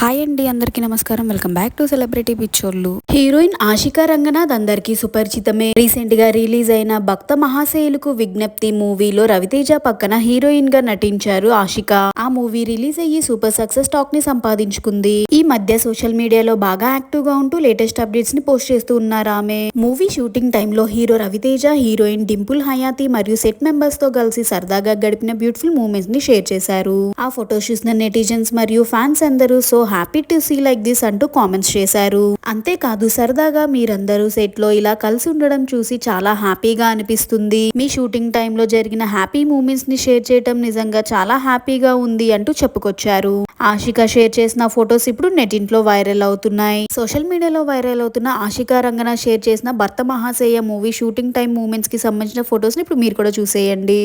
Hi అండి అందరికీ నమస్కారం. వెల్కమ్ బ్యాక్ టు సెలబ్రిటీ పిక్చర్లు హీరోయిన్ ఆశికా రంగనాథ్ అందరికీ సుపరిచితమే. రీసెంట్గా రిలీజ్ అయిన భక్త మహాశయులకు విజ్ఞప్తి మూవీలో రవితేజ పక్కన హీరోయిన్గా నటించారు ఆశిక ఆ మూవీ రిలీజ్ అయ్యి సూపర్ సక్సెస్ టాక్ని సంపాదించుకుంది. ఈ మధ్య సోషల్ మీడియాలో బాగా యాక్టివ్గా ఉంటూ లేటెస్ట్ అప్డేట్స్ని పోస్ట్ చేస్తూ ఉన్నారు ఆమె. మూవీ షూటింగ్ టైంలో హీరో రవితేజ హీరోయిన్ డింపుల్ హయాతి మరియు సెట్ మెంబర్స్తో కలిసి సరదాగా గడిపిన బ్యూటిఫుల్ మూమెంట్స్ని షేర్ చేశారు. ఆ ఫొటోస్ చూసిన నెటిజన్స్ మరియు ఫ్యాన్స్ అందరూ so happy to see like this అంటూ కామెంట్స్ చేశారు. అంతేకాదు సరదాగా మీరందరూ సెట్లో ఇలా కలిసి ఉండడం చూసి చాలా హ్యాపీగా అనిపిస్తుంది. మీ షూటింగ్ టైంలో జరిగిన హ్యాపీ మూమెంట్స్ని షేర్ చేయడం నిజంగా చాలా హ్యాపీగా ఉంది అంటూ చెప్పుకొచ్చారు. ఆశిక షేర్ చేసిన ఫొటోస్ ఇప్పుడు నెటింట్లో వైరల్ అవుతున్నాయి. సోషల్ మీడియాలో వైరల్ అవుతున్న ఆశిక రంగన షేర్ చేసిన భర్త మహాశయ మూవీ షూటింగ్ టైం మూమెంట్స్కి సంబంధించిన ఫొటోస్ని ఇప్పుడు మీరు కూడా చూసేయండి.